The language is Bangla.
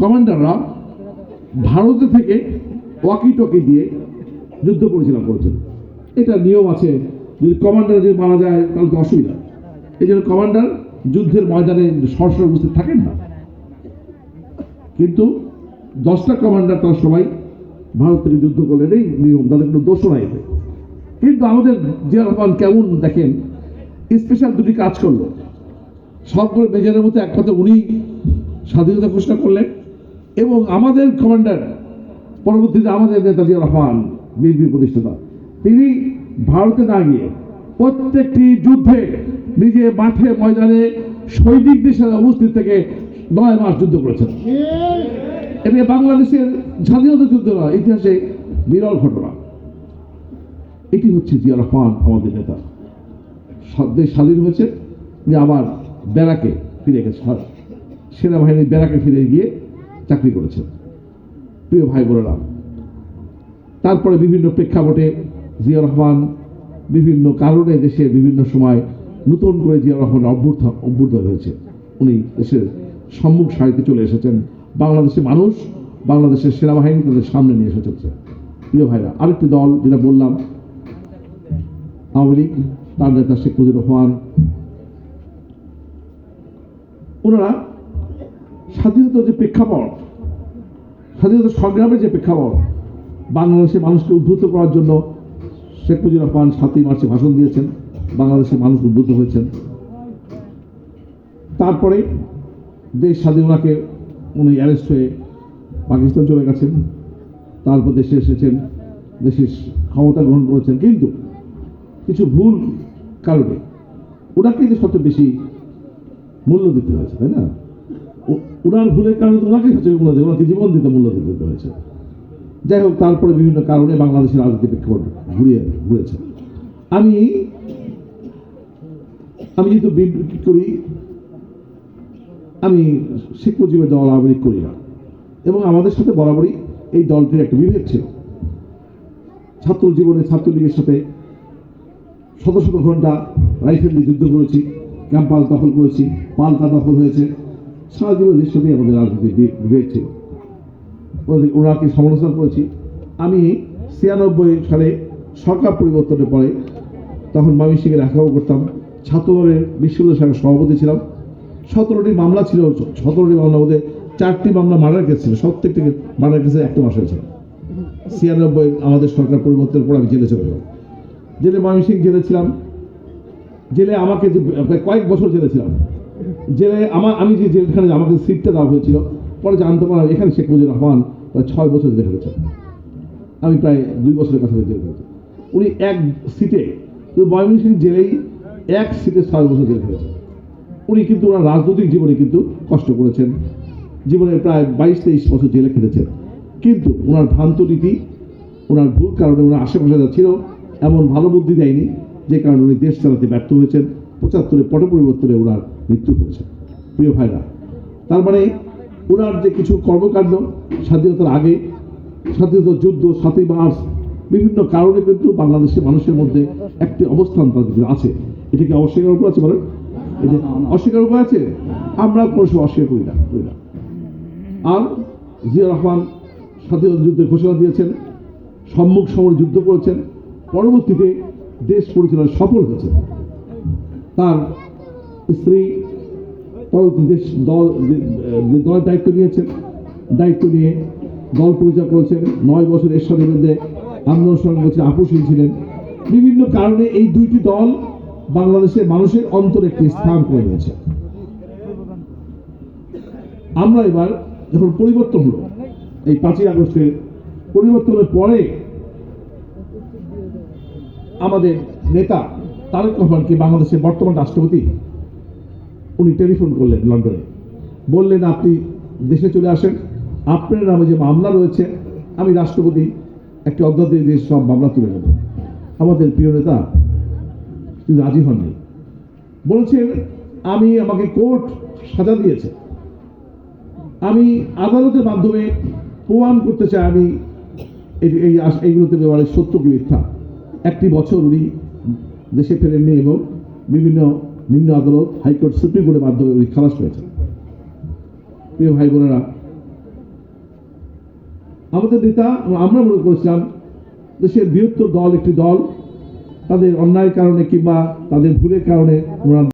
কমান্ডাররা ভারতে থেকে ওয়াকি টকি দিয়ে যুদ্ধ পরিচালনা করেছেন। এটা নিয়ম আছে, যদি কমান্ডার যদি মারা যায়, তাহলে তো অসুবিধা। এই জন্য কমান্ডার যুদ্ধের ময়দানে সরাসরি উপস্থিত থাকেন না। কিন্তু দশটা কমান্ডার তারা সবাই ভারত থেকে যুদ্ধ করলেন, এই নিয়ম, তাদের কোনো দোষও নাই কিন্তু আমাদের জিয়া রহমান কেমন দেখেন স্পেশাল দুটি কাজ করল। সবগুলো মেজরের মধ্যে এক কথা উনি স্বাধীনতা ঘোষণা করলেন এবং আমাদের কমান্ডার পরবর্তীতে আমাদের নেতা জিয়া রহমান বিএনপি প্রতিষ্ঠাতা, তিনি ভারতে না গিয়ে প্রত্যেকটি যুদ্ধে নিজে মাঠে ময়দানে সৈনিকদের সাথে উপস্থিত থেকে নয় মাস যুদ্ধ করেছেন। এটা বাংলাদেশের স্বাধীনতা যুদ্ধ নয় ইতিহাসে বিরল ঘটনা। এটি হচ্ছে জিয়া রহমান, আমাদের নেতা। দেশ স্বাধীন হয়েছে উনি আবার ব্যারাকে ফিরে গেছে সেনাবাহিনীর ব্যারাকে ফিরে গিয়ে চাকরি করেছেন। প্রিয় ভাই বোনেরা, তারপরে বিভিন্ন প্রেক্ষাপটে জিয়া রহমান বিভিন্ন কারণে দেশে বিভিন্ন সময় নতুন করে জিয়া রহমান অভ্যুত্থ অভ্যুত্থ হয়েছে। উনি দেশের সম্মুখ সারিতে চলে এসেছেন। বাংলাদেশের মানুষ, বাংলাদেশের সেনাবাহিনী তাদের সামনে নিয়ে এসে চলছে। প্রিয় ভাইরা, আরেকটি দল যেটা বললাম, আওয়ামী লীগ, তার নেতা শেখ মুজিবুর রহমান। ওনারা স্বাধীনতা যে প্রেক্ষাপট, স্বাধীনতা সংগ্রামের যে প্রেক্ষাপট, বাংলাদেশের মানুষকে উদ্বুদ্ধ করার জন্য শেখ মুজিবুর রহমান সাতই মার্চে ভাষণ দিয়েছেন, বাংলাদেশের মানুষ উদ্বুদ্ধ হয়েছেন। তারপরে দেশ স্বাধীনতাকে উনি অ্যারেস্ট হয়ে পাকিস্তান চলে গেছেন, তারপর দেশে এসেছেন, দেশের ক্ষমতা গ্রহণ করেছেন। কিন্তু কিছু ভুল কারণে ওনাকে সবচেয়ে বেশি মূল্য দিতে হয়েছে, তাই না? ওনার ভুলের কারণে তো ওনাকে সবচেয়ে মূল্য দিতে ওনাকে জীবন দিতে মূল্য দিতে হয়েছে। যাই হোক, তারপরে বিভিন্ন কারণে বাংলাদেশের রাজনীতি প্রেক্ষাপট ঘুরিয়ে ঘুরেছে। আমি আমি যেহেতু বিএনপি করি, আমি শেখ মুজিবের দল আওয়ামী করি না। এবং আমাদের সাথে বরাবরই এই দলটির একটা বিভেদ ছিল। ছাত্র জীবনে ছাত্রলীগের সাথে শত শত ঘণ্টা রাইফেল দিয়ে যুদ্ধ করেছি, ক্যাম্পাস দখল করেছি, পাল্টা দখল হয়েছে। সারা জীবন সাথেই আমাদের রাজনীতি বিভেদ ছিল। ওনাকে সমালোচনা করেছি? আমি ছিয়ানব্বই সালে সরকার পরিবর্তনের পরে তখন ময়মনসিংহে লেখাপড়া করতাম। ছাত্রদলের বিশ্ববিদ্যালয় শাখার সভাপতি ছিলাম। সতেরোটি মামলা ছিল, সতেরোটি মামলার মধ্যে চারটি মামলা মার্ডার কেস ছিল। প্রত্যেকটি মার্ডার কেসে একটা মাস হয়েছিল। ছিয়ানব্বই আমাদের সরকার পরিবর্তনের পর আমি জেলে চলে গেলাম। জেলে ময়মনসিংহ জেলে ছিলাম। জেলে আমাকে কয়েক বছর জেলে ছিলাম। জেলে আমার আমি যে জেলখানে আমাকে সিটটা দেওয়া হয়েছিল, পরে জানতে পারলাম এখানে শেখ মুজিবুর রহমান প্রায় ছয় বছর জেলে গেছেন আমি প্রায় দুই বছরের কাছে জেলে গেছি উনি এক সিটে শুধু ময়মনসিংহ জেলেই এক সিটে ছয় বছর জেলে গেছেন উনি কিন্তু ওনার রাজনৈতিক জীবনে কিন্তু কষ্ট করেছেন। জীবনে প্রায় বাইশ তেইশ বছর জেলে খেটেছেন কিন্তু ওনার ভ্রান্ত নীতি ওনার ভুল কারণে ওনার আশেপাশে যা ছিল, এমন ভালো বুদ্ধি দেয়নি। যে কারণে উনি দেশ চালাতে ব্যর্থ হয়েছেন পঁচাত্তরে পট পরিবর্তনে ওনার মৃত্যু হয়েছে। প্রিয় ভাইরা তার মানে ওনার যে কিছু কর্মকাণ্ড স্বাধীনতার আগে স্বাধীনতার যুদ্ধ সাতই মার্চ বিভিন্ন কারণে কিন্তু বাংলাদেশের মানুষের মধ্যে একটি অবস্থান তাদের আছে। এটা কি অস্বীকার উপর আছে বলেন? এটা অস্বীকার উপর আছে? আমরা কোনো সময় অস্বীকার করি না করি না। আর জিয়া রহমান স্বাধীনতা যুদ্ধের ঘোষণা দিয়েছেন সম্মুখ সমর যুদ্ধ করেছেন পরবর্তীতে দেশ পরিচালনায় সফল হয়েছে। তার স্ত্রী দেশ দল দলের দায়িত্ব নিয়েছেন, দায়িত্ব নিয়ে দল পরিচালনা করেছেন। নয় বছর এরশাদের বিরুদ্ধে আন্দোলন সংগ্রাম করেছেন, আপোষহীন ছিলেন। বিভিন্ন কারণে এই দুইটি দল বাংলাদেশের মানুষের অন্তরে একটি স্থান করে নিয়েছে আমরা এবার যখন পরিবর্তন হলো, এই পাঁচই আগস্টের পরিবর্তনের পরে আমাদের নেতা তারেক রহমানকে বাংলাদেশের বর্তমান রাষ্ট্রপতি? উনি টেলিফোন করলেন লন্ডনে। বললেন, আপনি দেশে চলে আসেন। আপনার নামে যে মামলা রয়েছে, আমি রাষ্ট্রপতি একটি অধ্যাদেশ দিয়ে সব মামলা তুলে নেব। আমাদের প্রিয় নেতা তিনি রাজি হননি। বলেছেন, আমি আমাকে কোর্ট সাজা দিয়েছে। আমি আদালতের মাধ্যমে প্রমাণ করতে চাই আমি এই- এইগুলোতে ব্যবহারের সত্য কি মিথ্যা? একটি বছর উনি দেশে ফেরেননি এবং বিভিন্ন নিম্ন আদালত, হাইকোর্ট, সুপ্রিম কোর্টের মাধ্যমে উনি খালাস পেয়েছেন। প্রিয় ভাই বোনেরা, আমাদের নেতা আমরা মনে করেছিলাম দেশের বৃহত্তর দল একটি দল, তাদের অন্যায়ের কারণে কিংবা তাদের ভুলের কারণে ওনারা